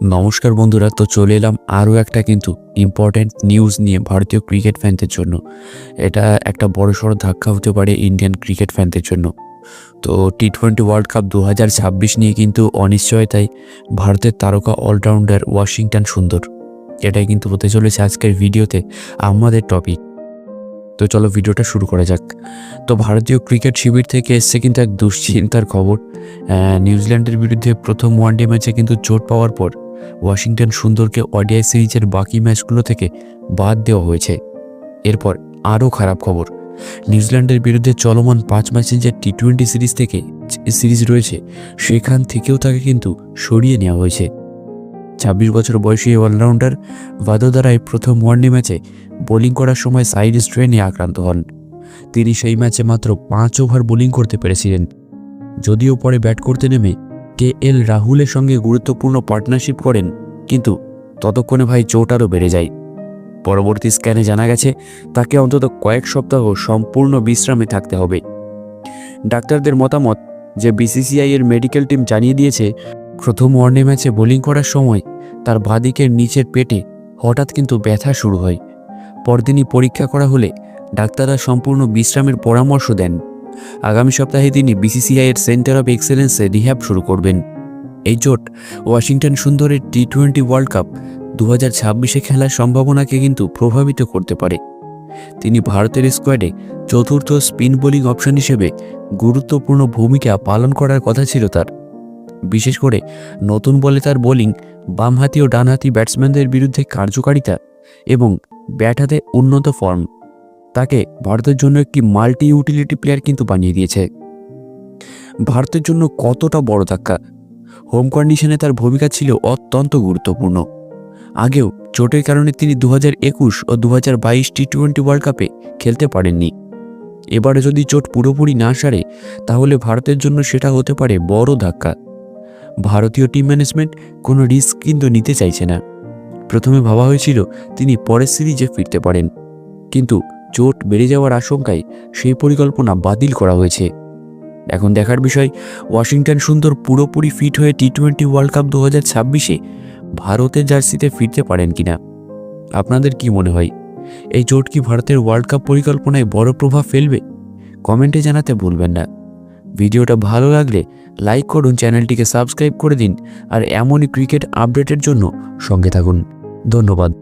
নমস্কার বন্ধুরা, তো চলে এলাম আরও একটা কিন্তু ইম্পর্ট্যান্ট নিউজ নিয়ে ভারতীয় ক্রিকেট ফ্যানদের জন্য। এটা একটা বড়সড় ধাক্কা হতে পারে ইন্ডিয়ান ক্রিকেট ফ্যানদের জন্য। তো টি টোয়েন্টি ওয়ার্ল্ড কাপ দু হাজার ছাব্বিশ নিয়ে কিন্তু অনিশ্চয়তায় ভারতের তারকা অলরাউন্ডার ওয়াশিংটন সুন্দর। এটাই কিন্তু হতে চলেছে আজকের ভিডিওতে আমাদের টপিক তো চলো ভিডিওটা শুরু করা যাক। তো ভারতীয় ক্রিকেট শিবির থেকে এসছে কিন্তু এক দুশ্চিন্তার খবর। নিউজিল্যান্ডের বিরুদ্ধে প্রথম ওয়ানডে ম্যাচে কিন্তু চোট পাওয়ার পর ওয়াশিংটন সুন্দরকে ওডিআই সিরিজের বাকি ম্যাচগুলো থেকে বাদ দেওয়া হয়েছে। এরপর আরও খারাপ খবর। নিউজিল্যান্ডের বিরুদ্ধে চলমান পাঁচ ম্যাচের যে টি টোয়েন্টি সিরিজ থেকে সিরিজ রয়েছে, সেখান থেকেও তাকে কিন্তু সরিয়ে নেওয়া হয়েছে। ছাব্বিশ বছর বয়সী অলরাউন্ডার ভাদোদারায় প্রথম ওয়ানডে ম্যাচে বোলিং করার সময় সাইড স্ট্রেনে আক্রান্ত হন। তিনি সেই ম্যাচে মাত্র পাঁচ ওভার বোলিং করতে পেরেছিলেন। যদিও পরে ব্যাট করতে নেমে কে এল রাহুলের সঙ্গে গুরুত্বপূর্ণ পার্টনারশিপ করেন, কিন্তু ততক্ষণে ভাই চোট আরও বেড়ে যায়। পরবর্তী স্ক্যানে জানা গেছে, তাকে অন্তত কয়েক সপ্তাহ সম্পূর্ণ বিশ্রামে থাকতে হবে। ডাক্তারদের মতামত, যে বিসিসিআই এর মেডিকেল টিম জানিয়ে দিয়েছে, প্রথম ওয়ানডে ম্যাচে বোলিং করার সময় তার বাঁদিকের নিচের পেটে হঠাৎ কিন্তু ব্যথা শুরু হয়। পরদিনই পরীক্ষা করা হলে ডাক্তাররা সম্পূর্ণ বিশ্রামের পরামর্শ দেন। আগামী সপ্তাহে তিনি বিসিসিআই এর সেন্টার অব এক্সেলেন্সে রিহ্যাব শুরু করবেন। এই জোট ওয়াশিংটন সুন্দরের টি টোয়েন্টি ওয়ার্ল্ড কাপ দু হাজার ছাব্বিশে খেলার সম্ভাবনাকে কিন্তু প্রভাবিত করতে পারে। তিনি ভারতের স্কোয়াডে চতুর্থ স্পিন বোলিং অপশন হিসেবে গুরুত্বপূর্ণ ভূমিকা পালন করার কথা ছিল তার। বিশেষ করে নতুন বলে তার বোলিং বামহাতি ও ডানহাতি ব্যাটসম্যানদের বিরুদ্ধে কার্যকারিতা এবং ব্যাট হাতে উন্নত ফর্ম তাকে ভারতের জন্য একটি মাল্টি ইউটিলিটি প্লেয়ার কিন্তু বানিয়ে দিয়েছে। ভারতের জন্য কতটা বড় ধাক্কা? হোম কন্ডিশনে তার ভূমিকা ছিল অত্যন্ত গুরুত্বপূর্ণ। আগেও চোটের কারণে তিনি দু একুশ ও দু বাইশ টি টোয়েন্টি ওয়ার্ল্ড কাপে খেলতে পারেননি। এবারে যদি চোট পুরোপুরি না সারে, তাহলে ভারতের জন্য সেটা হতে পারে বড় ধাক্কা। ভারতীয় টিম ম্যানেজমেন্ট কোনো রিস্ক কিন্তু নিতে চাইছে না। প্রথমে ভাবা হয়েছিল তিনি পরের সিরিজে ফিরতে পারেন। কিন্তু চোট বেড়ে যাওয়ার আশঙ্কায় সেই পরিকল্পনা বাতিল করা হয়েছে। এখন দেখার বিষয়, ওয়াশিংটন সুন্দর পুরোপুরি ফিট হয়ে টি টোয়েন্টি ওয়ার্ল্ড কাপ দু হাজার ছাব্বিশে ভারতের জার্সিতে ফিরতে পারেন কিনা? আপনাদের কি মনে হয়? এই চোট কি ভারতের ওয়ার্ল্ড কাপ পরিকল্পনায় বড় প্রভাব ফেলবে? কমেন্টে জানাতে ভুলবেন না। ভিডিওটা ভালো লাগলে লাইক করুন, চ্যানেলটিকে সাবস্ক্রাইব করে দিন, আর এমনই ক্রিকেট আপডেটের জন্য সঙ্গে থাকুন। ধন্যবাদ।